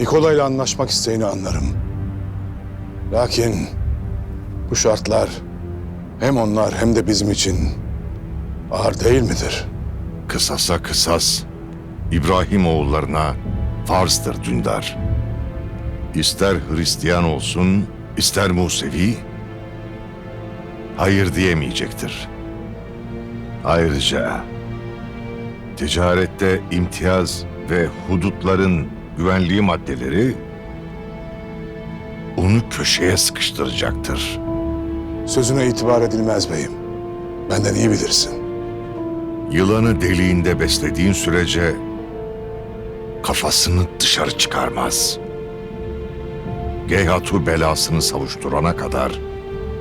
Nikolay'la anlaşmak isteğini anlarım. Lakin bu şartlar hem onlar hem de bizim için ağır değil midir? Kısasa kısas İbrahim oğullarına farzdır Dündar. İster Hristiyan olsun, ister Musevi, hayır diyemeyecektir. Ayrıca ticarette imtiyaz ve hudutların güvenliği maddeleri onu köşeye sıkıştıracaktır. Sözüne itibar edilmez beyim. Benden iyi bilirsin. Yılanı deliğinde beslediğin sürece kafasını dışarı çıkarmaz. Geyhatu belasını savuşturana kadar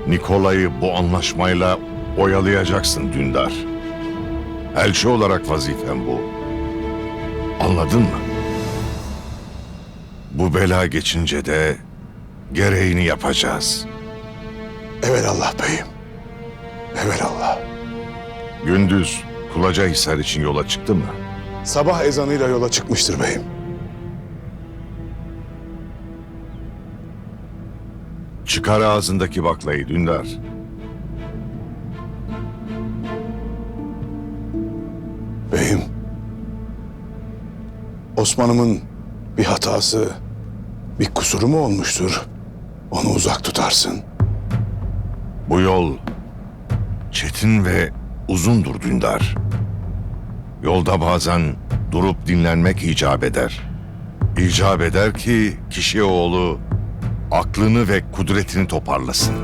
Nikolay'ı bu anlaşmayla oyalayacaksın Dündar. Elçi olarak vazifen bu. Anladın mı? Bu bela geçince de gereğini yapacağız. Evelallah beyim. Evelallah. Gündüz Kulacahisar için yola çıktı mı? Sabah ezanıyla yola çıkmıştır beyim. Çıkar ağzındaki baklayı Dündar. Beyim. Osman'ımın bir hatası, bir kusuru mu olmuştur? Onu uzak tutarsın. Bu yol çetin ve uzundur Dündar. Yolda bazen durup dinlenmek icap eder. İcap eder ki kişi oğlu aklını ve kudretini toparlasın.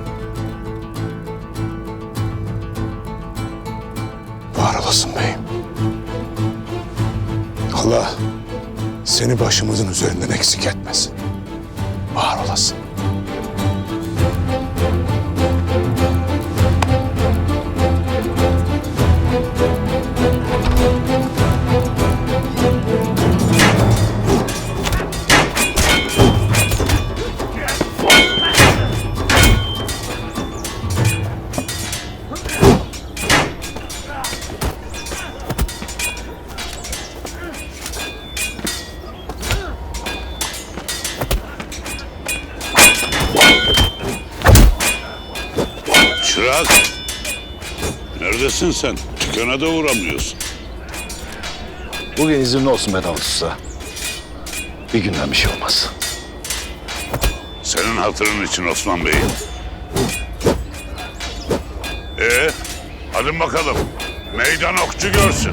Var olasın beyim. Allah seni başımızın üzerinden eksik etmesin. Var olasın. Çırak. Neredesin sen? Dükkana da uğramıyorsun. Bugün izinli olsun Vedat Usta. Bir günden bir şey olmaz. Senin hatırın için Osman Bey. Ee, hadi bakalım. Meydan okçu görsün.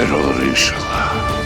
hayır olur inşallah.